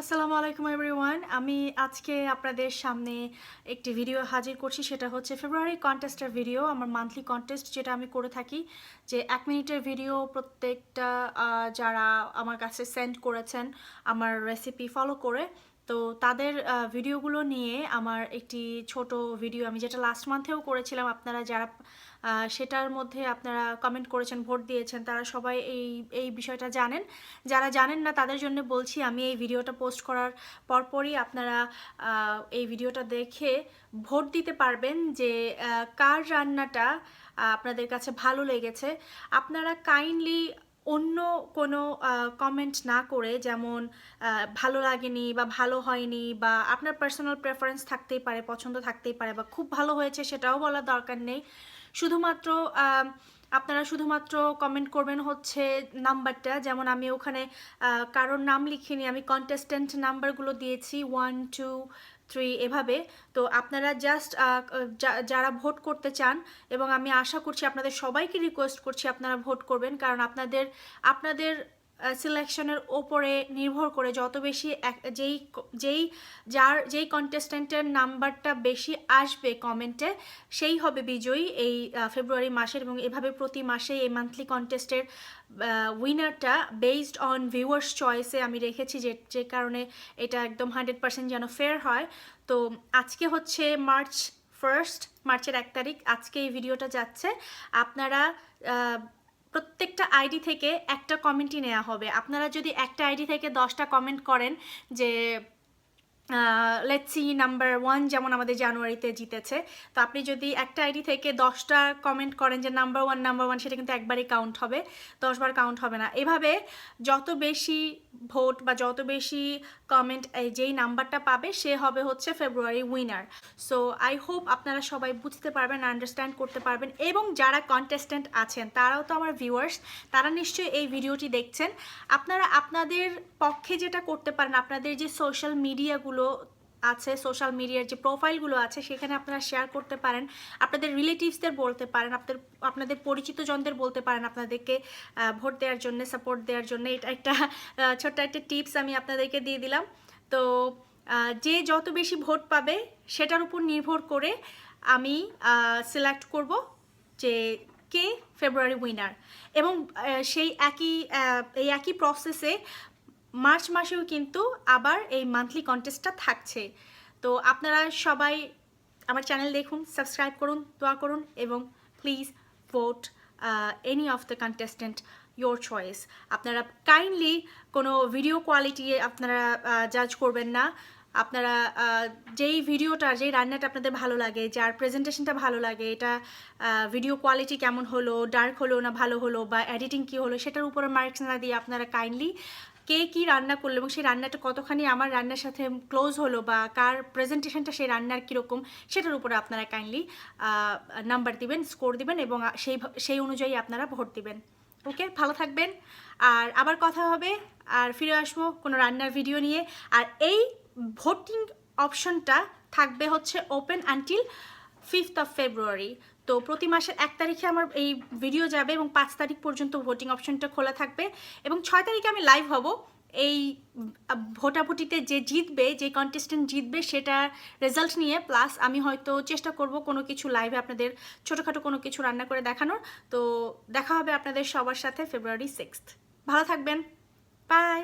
আসসালামু আলাইকুম এভরিওয়ান আমি আজকে আপনাদের সামনে একটি ভিডিও হাজির করছি, সেটা হচ্ছে ফেব্রুয়ারি কন্টেস্টের ভিডিও আমার মান্থলি কন্টেস্ট যেটা আমি করে থাকি। যে এক মিনিটের ভিডিও প্রত্যেকটা যারা আমার কাছে সেন্ড করেছেন, আমার রেসিপি ফলো করে তো তাদের ভিডিওগুলো নিয়ে আমার একটি ছোট ভিডিও আমি যেটা লাস্ট মান্থেও করেছিলাম, আপনারা যারা সেটার মধ্যে আপনারা কমেন্ট করেছেন, ভোট দিয়েছেন, তারা সবাই এই এই বিষয়টা জানেন। যারা জানেন না, তাদের জন্য বলছি, আমি এই ভিডিওটা পোস্ট করার পরপরই আপনারা এই ভিডিওটা দেখে ভোট দিতে পারবেন যে কার রান্নাটা আপনাদের কাছে ভালো লেগেছে। আপনারা কাইন্ডলি অন্য কোনো কমেন্ট না করে যেমন ভালো লাগেনি বা ভালো হয়নি বা আপনার পার্সোনাল প্রেফারেন্স থাকতেই পারে, পছন্দ থাকতেই পারে বা খুব ভালো হয়েছে সেটাও বলার দরকার নেই। শুধুমাত্র আপনারা শুধুমাত্র কমেন্ট করবেন হচ্ছে নাম্বারটা যেমন আমি ওখানে কারোর নাম লিখিনি, আমি কন্টেস্ট্যান্ট নাম্বারগুলো দিয়েছি ওয়ান টু থ্রি এভাবে। তো আপনারা জাস্ট যারা ভোট করতে চান এবং আমি আশা করছি আপনাদের সবাইকে রিকোয়েস্ট করছি আপনারা ভোট করবেন। কারণ আপনাদের আপনাদের সিলেকশনের ওপরে নির্ভর করে যত বেশি যেই যেই যার, যেই কন্টেস্ট্যান্টের নাম্বারটা বেশি আসবে কমেন্টে সেই হবে বিজয়ী এই ফেব্রুয়ারি মাসের এবং এভাবে প্রতি মাসে এই মান্থলি কন্টেস্টের উইনারটা বেসড অন ভিউয়ার্স চয়েসে আমি রেখেছি যে যে কারণে এটা একদম হান্ড্রেড পার্সেন্ট যেন ফেয়ার হয়। তো আজকে হচ্ছে মার্চ ফার্স্ট মার্চের এক তারিখ, আজকে এই ভিডিওটা যাচ্ছে। আপনারা প্রত্যেকটা আইডি থেকে একটা কমেন্টই নেওয়া হবে। আপনারা যদি একটা আইডি থেকে দশটা কমেন্ট করেন যে লেটসি নাম্বার ওয়ান যেমন আমাদের জানুয়ারিতে জিতেছে। তো আপনি যদি একটা আইডি থেকে দশটা কমেন্ট করেন যে নাম্বার ওয়ান নাম্বার ওয়ান সেটা কিন্তু একবারই কাউন্ট হবে। দশবার কাউন্ট হবে না। এভাবে যত বেশি ভোট বা যত বেশি কমেন্ট যেই নাম্বারটা পাবে, সে হবে হচ্ছে February winner so I hope আপনারা সবাই বুঝতে পারবেন আন্ডারস্ট্যান্ড করতে পারবেন। এবং যারা কন্টেস্ট্যান্ট আছেন, তারাও তো আমার ভিউয়ার্স তারা নিশ্চয়ই এই ভিডিওটি দেখছেন। আপনারা আপনাদের পক্ষে যেটা করতে পারেন, আপনাদের যে সোশ্যাল মিডিয়াগুলো আছে সোশ্যাল মিডিয়ার যে প্রোফাইলগুলো আছে, সেখানে আপনারা শেয়ার করতে পারেন। আপনাদের রিলেটিভসদের বলতে পারেন, আপনাদের আপনাদের পরিচিত জনদের বলতে পারেন, আপনাদেরকে ভোট দেওয়ার জন্য সাপোর্ট দেওয়ার জন্য। এটা একটা ছোট্ট একটা টিপস আমি আপনাদেরকে দিয়ে দিলাম। তো যে যত বেশি ভোট পাবে, সেটার উপর নির্ভর করে আমি সিলেক্ট করব যে কে ফেব্রুয়ারি উইনার এবং সেই একই এই একই প্রসেসে মার্চ মাসেও কিন্তু আবার এই মান্থলি কন্টেস্টটা থাকছে। তো আপনারা সবাই আমার চ্যানেল দেখুন সাবস্ক্রাইব করুন, দোয়া করুন এবং please vote any of the contestant your choice আপনারা কাইন্ডলি কোনো ভিডিও কোয়ালিটি আপনারা জাজ করবেন না। আপনারা যেই ভিডিওটা যেই রান্নাটা আপনাদের ভালো লাগে, যার প্রেজেন্টেশনটা ভালো লাগে, এটা ভিডিও কোয়ালিটি কেমন হলো ডার্ক হলো না ভালো হলো বা এডিটিং কী হলো, সেটার উপরে মার্কস না দিয়ে আপনারা কাইন্ডলি কে কি রান্না করল এবং সেই রান্নাটা কতখানি আমার রান্নার সাথে ক্লোজ হলো বা কার প্রেজেন্টেশনটা সেই রান্নার কীরকম, সেটার উপরে আপনারা কাইন্ডলি নাম্বার দিবেন স্কোর দিবেন এবং সেই সেই অনুযায়ী আপনারা ভোট দিবেন। ওকে ভালো থাকবেন। আর আবার কথা হবে, আর ফিরে আসব কোনো রান্নার ভিডিও নিয়ে। আর এই ভোটিং অপশনটা থাকবে হচ্ছে open until fifth of February তো প্রতি মাসের এক তারিখে আমার এই ভিডিও যাবে এবং পাঁচ তারিখ পর্যন্ত ভোটিং অপশনটা খোলা থাকবে এবং ছয় তারিখে আমি লাইভ হব। এই ভোটাভুটিতে যে জিতবে, যে কন্টেস্টেন্ট জিতবে সেটা রেজাল্ট নিয়ে প্লাস আমি হয়তো চেষ্টা করব কোনো কিছু লাইভে আপনাদের ছোটোখাটো কোনো কিছু রান্না করে দেখানোর। তো দেখা হবে আপনাদের সবার সাথে ফেব্রুয়ারি সিক্সথ ভালো থাকবেন। বাই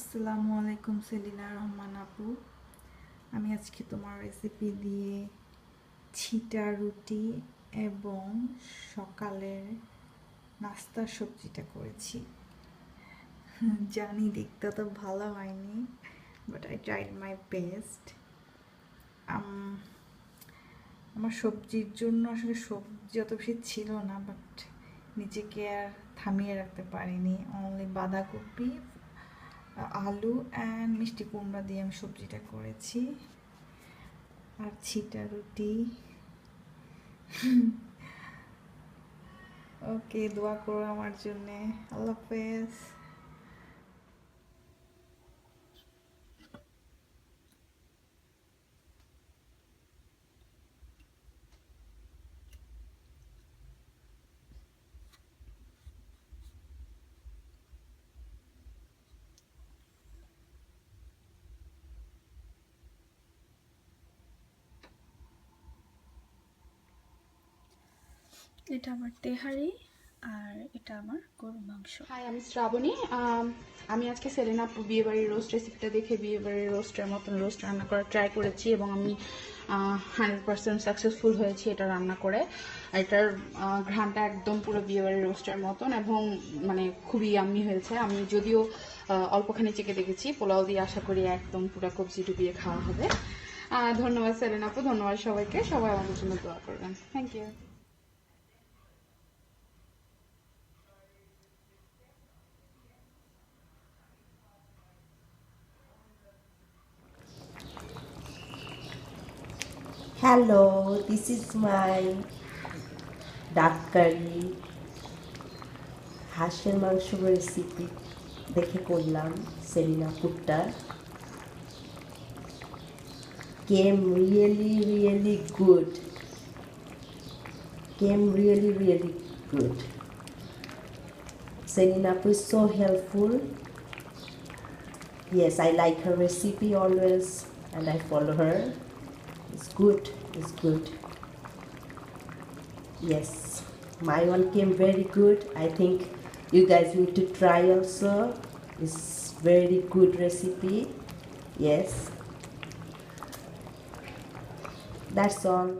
আসসালামু আলাইকুম সেলিনা রহমান আপু। আমি আজকে তোমার রেসিপি দিয়ে ছিটা রুটি এবং সকালের নাস্তার সবজিটা করেছি। জানি দেখতে তো ভালো হয়নি but I tried my best আমার সবজির জন্য আসলে সবজি অত বেশি ছিল না বাট নিজেকে আর থামিয়ে রাখতে পারিনি। অনলি বাঁধাকপি আলু অ্যান্ড মিষ্টি কুমড়া দিয়ে আমি সবজিটা করেছি। আর ছিটা রুটি। ওকে, দোয়া করো আমার জন্যে। আল্লাহ হাফেজ। এটা আমার তেহারি আর এটা আমার গরুর মাংস। হাই আমি শ্রাবণী। আমি আজকে সেলেনা আপু বিয়ে বাড়ির রোস্ট রেসিপিটা দেখে বিয়ে বাড়ির রোস্টের মতন রোস্ট রান্না করার ট্রাই করেছি এবং আমি হান্ড্রেড পার্সেন্ট সাকসেসফুল হয়েছি এটা রান্না করে। এটার ঘ্রাণটা একদম পুরো বিয়ে বাড়ির রোস্টের মতন এবং মানে খুবই আম্মি হয়েছে। আমি যদিও অল্পখানি চেকে দেখেছি, পোলাও দিয়ে আশা করি একদম পুরো কবজি ডুবিয়ে খাওয়া হবে। ধন্যবাদ সেলেনা আপু, ধন্যবাদ সবাইকে। সবাই আমাদের জন্য দোয়া করবেন। Thank you Hello, this is my ডাক কারি হাঁসের মাংস রেসিপি দেখে করলাম Selina পুট্টা came really really good came really really good Selena is so helpful. Yes, I like her recipe always and I follow her. it's good, it's good. Yes, my one came very good. I think you guys need to try also. It's very good recipe. Yes. That's all.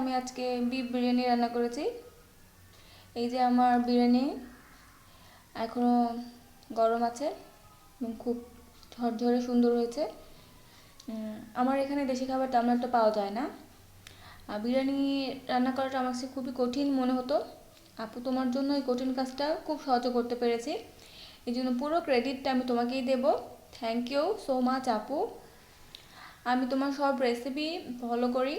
আমি আজকে beef biryani রান্না করেছি। এই যে আমার বিরিয়ানি এখনও গরম আছে এবং খুব ঝরঝরে সুন্দর হয়েছে। আমার এখানে দেশি খাবার তেমন একটা পাওয়া যায় না। বিরিয়ানি রান্না করাটা আমার কাছে খুবই কঠিন মনে হতো। আপু, তোমার জন্য এই কঠিন কাজটা খুব সহজে করতে পেরেছি। এই জন্য পুরো ক্রেডিটটা আমি তোমাকেই দেব। থ্যাংক ইউ সো মাচ আপু। আমি তোমার সব রেসিপি ফলো করি।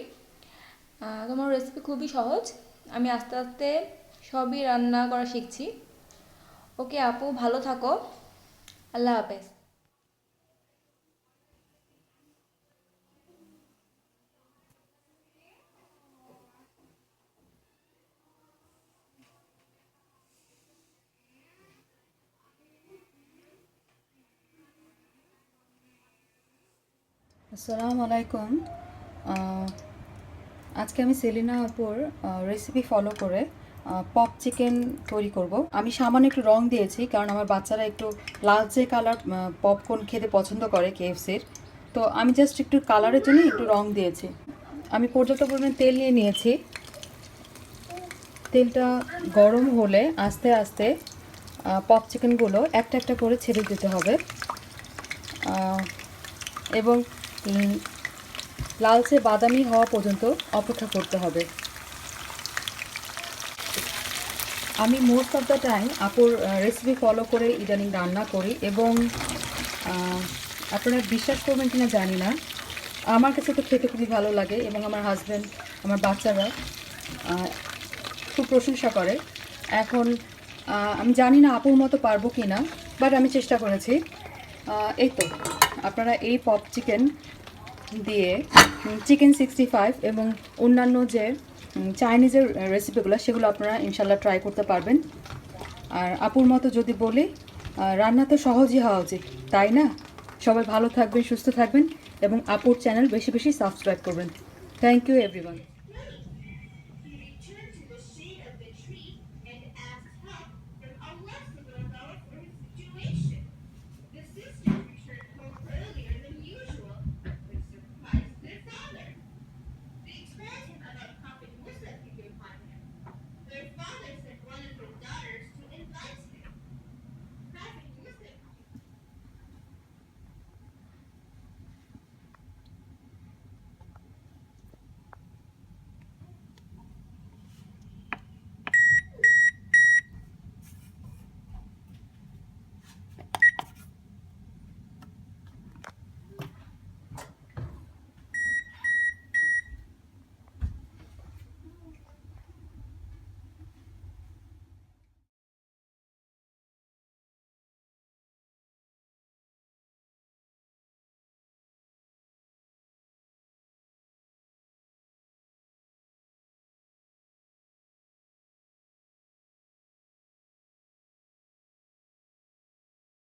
তোমার রেসিপি খুবই সহজ। আমি আস্তে আস্তে সবই রান্না করা শিখছি। ওকে আপু, ভালো থাকো। আল্লাহ হাফেজ। আসসালামু আলাইকুম। আজকে আমি সেলিনা আপুর রেসিপি ফলো করে পপ চিকেন তৈরি করব। আমি সামান্য একটু রং দিয়েছি, কারণ আমার বাচ্চারা একটু লালচে কালার পপকর্ন খেতে পছন্দ করে কেএফসির তো আমি জাস্ট একটু কালারের জন্য একটু রং দিয়েছি। আমি পর্যাপ্ত পরিমাণে তেল নিয়ে নিয়েছি। তেলটা গরম হলে আস্তে আস্তে পপ চিকেনগুলো একটা একটা করে ছেড়ে দিতে হবে। এবং লালচে বাদামি হওয়া পর্যন্ত অপেক্ষা করতে হবে। আমি মোস্ট অফ দ্য টাইম আপুর রেসিপি ফলো করে ইদানিং রান্না করি এবং আপনারা বিশ্বাস করবেন কিনা জানি না। আমার কাছে তো খেতে খুবই ভালো লাগে এবং আমার হাজব্যান্ড আমার বাচ্চারা খুব প্রশংসা করে। এখন আমি জানি না আপুর মতো পারব কি না বাট আমি চেষ্টা করেছি। এই তো, আপনারা এই পপ চিকেন দিয়ে চিকেন সিক্সটি ফাইভ এবং অন্যান্য যে চাইনিজের রেসিপিগুলো সেগুলো আপনারা ইনশাল্লাহ ট্রাই করতে পারবেন। আর আপুর মতো যদি বলি রান্না তো সহজই হওয়া উচিত, তাই না? সবাই ভালো থাকবেন, সুস্থ থাকবেন এবং আপুর চ্যানেল বেশি বেশি সাবস্ক্রাইব করবেন। Thank you everyone